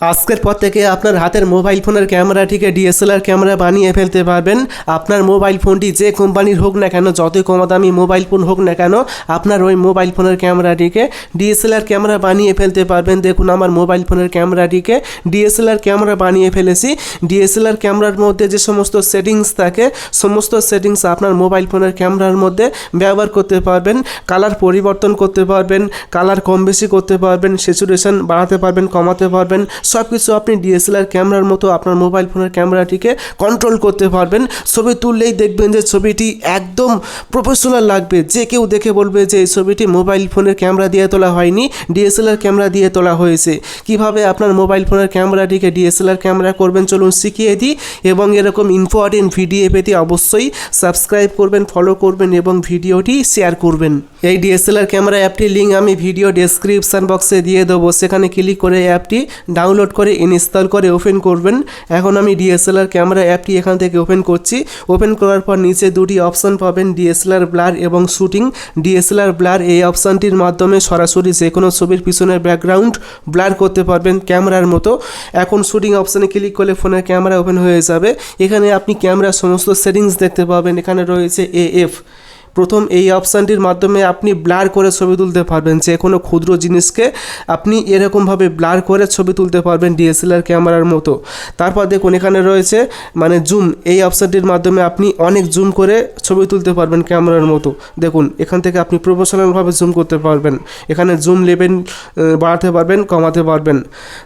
আজকের পর থেকে আপনার হাতের মোবাইল ফোনের ক্যামেরাটিকে ডিএসএলআর ক্যামেরা বানিয়ে ফেলতে পারবেন। আপনার মোবাইল ফোনটি যে কোম্পানির হোক না কেন, যতই কম দামি মোবাইল ফোন হোক না কেন, আপনার ওই মোবাইল ফোনের ক্যামেরাটিকে ডিএসএলআর ক্যামেরা বানিয়ে ফেলতে পারবেন। দেখুন, আমার মোবাইল ফোনের ক্যামেরাটিকে ডিএসএলআর ক্যামেরা বানিয়ে ফেলেছি। ডিএসএলআর ক্যামেরার মধ্যে যে সমস্ত সেটিংস থাকে, সমস্ত সেটিংস আপনার মোবাইল ফোনের ক্যামেরার মধ্যে ব্যবহার করতে পারবেন। কালার পরিবর্তন করতে পারবেন, কালার কম বেশি করতে পারবেন, স্যাচুরেশন বাড়াতে পারবেন, কমাতে পারবেন। সব কিছু আপনি ডিএসএলআর ক্যামেরার মতো আপনার মোবাইল ফোনের ক্যামেরাটিকে কন্ট্রোল করতে পারবেন। ছবি তুললেই দেখবেন যে ছবিটি একদম প্রফেশনাল লাগবে। যে কেউ দেখে বলবে যে এই ছবিটি মোবাইল ফোনের ক্যামেরা দিয়ে তোলা হয়নি ডিএসএলআর ক্যামেরা দিয়ে তোলা হয়েছে। কীভাবে আপনার মোবাইল ফোনের ক্যামেরাটিকে ডিএসএলআর ক্যামেরা করবেন চলুন শিখিয়ে দিই এবং এরকম ইম্পর্টেন্ট ভিডিও পেতে অবশ্যই সাবস্ক্রাইব করবেন ফলো করবেন এবং ভিডিওটি শেয়ার করবেন। এই ডিএসএলআর ক্যামেরা অ্যাপটির লিঙ্ক আমি ভিডিও ডেসক্রিপশান বক্সে দিয়ে দেবো। সেখানে ক্লিক করে অ্যাপটি ডাউনলোড করে ইনস্টল করে ওপেন করবেন। এখন আমি ডিএসএলআর ক্যামেরা অ্যাপটি এখান থেকে ওপেন করছি। ওপেন করার পর নিচে দুটি অপশান পাবেন ডিএসএলআর ব্লার এবং শুটিং ডিএসএলআর ব্লার এই অপশানটির মাধ্যমে সরাসরি যে কোনো ছবির পিছনের ব্যাকগ্রাউন্ড ব্লার করতে পারবেন ক্যামেরার মতো। এখন শুটিং অপশানে ক্লিক করলে ফোনের ক্যামেরা ওপেন হয়ে যাবে। এখানে আপনি ক্যামেরার সমস্ত সেটিংস দেখতে পাবেন। এখানে রয়েছে এএফ প্রথম এই অপশানটির মাধ্যমে আপনি ব্লার করে ছবি তুলতে পারবেন। যে কোনো ক্ষুদ্র জিনিসকে আপনি এরকমভাবে ব্লার করে ছবি তুলতে পারবেন ডিএসএলআর ক্যামেরার মতো। তারপর দেখুন, এখানে রয়েছে মানে জুম। এই অপশানটির মাধ্যমে আপনি অনেক জুম করে ছবি তুলতে পারবেন ক্যামেরার মতো। দেখুন, এখান থেকে আপনি প্রফেশনালভাবে জুম করতে পারবেন। এখানে জুম লেভেল বাড়াতে পারবেন, কমাতে পারবেন।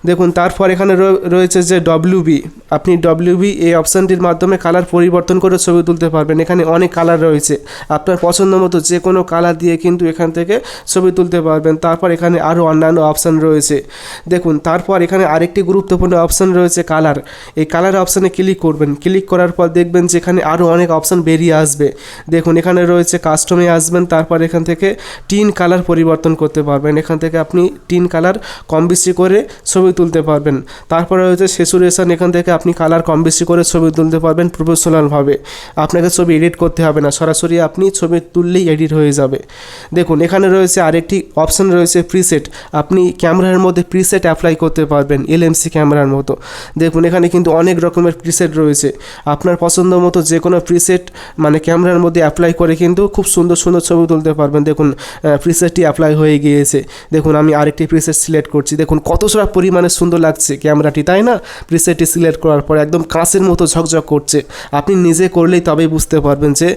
দেখুন, তারপর এখানে রয়ে- রয়েছে যে ডব্লিউবি আপনি ডব্লিউবি এই অপশানটির মাধ্যমে কালার পরিবর্তন করে ছবি তুলতে পারবেন। এখানে অনেক কালার রয়েছে। আপনার পছন্দ মতো যে কোনো কালার দিয়ে কিন্তু এখান থেকে ছবি তুলতে পারবেন। তারপর এখানে আরও অন্যান্য অপশান রয়েছে। দেখুন, তারপর এখানে আরেকটি গুরুত্বপূর্ণ অপশান রয়েছে কালার এই কালার অপশানে ক্লিক করবেন। ক্লিক করার পর দেখবেন যে এখানে আরও অনেক অপশান বেরিয়ে আসবে। দেখুন, এখানে রয়েছে কাস্টমে আসবেন। তারপর এখান থেকে টিন কালার পরিবর্তন করতে পারবেন। এখান থেকে আপনি টিন কালার কম বেশি করে ছবি তুলতে পারবেন। তারপরে রয়েছে সেচুরেশন এখান থেকে আপনি কালার কম বেশি করে ছবি তুলতে পারবেন প্রফেশনালভাবে আপনাকে ছবি এডিট করতে হবে না। সরাসরি আপনি ছবি তুললেই এডিট হয়ে যাবে। দেখুন, এখানে রয়েছে আরেকটি অপশন রয়েছে প্রিসেট আপনি ক্যামেরার মধ্যে প্রিসেট অ্যাপ্লাই করতে পারবেন এলএমসি ক্যামেরার মতো। দেখুন, এখানে কিন্তু অনেক রকমের প্রিসেট রয়েছে। আপনার পছন্দ মতো যে কোনো প্রিসেট মানে ক্যামেরার মধ্যে অ্যাপ্লাই করে কিন্তু খুব সুন্দর সুন্দর ছবি তুলতে পারবেন। দেখুন প্রিসেটটি অ্যাপ্লাই হয়ে গিয়েছে। দেখুন, আমি আরেকটি প্রিসেট সিলেক্ট করছি। দেখুন কতটা পরিমাণে সুন্দর লাগছে ক্যামেরাটি, তাই না? প্রিসেটটি সিলেক্ট করার পর একদম কাঁচের মতো ঝকঝক করছে। আপনি নিজে করলেই তবেই বুঝতে পারবেন যে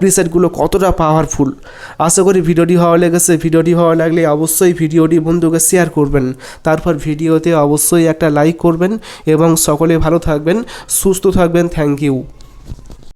প্রিসেটগুলো কতটা পাওয়ারফুল আশা করি ভিডিওটি ভালো লেগেছে। ভিডিওটি ভালো লাগলে অবশ্যই ভিডিওটি বন্ধুকে শেয়ার করবেন। তারপর ভিডিওতে অবশ্যই একটা লাইক করবেন এবং সকলে ভালো থাকবেন, সুস্থ থাকবেন। Thank you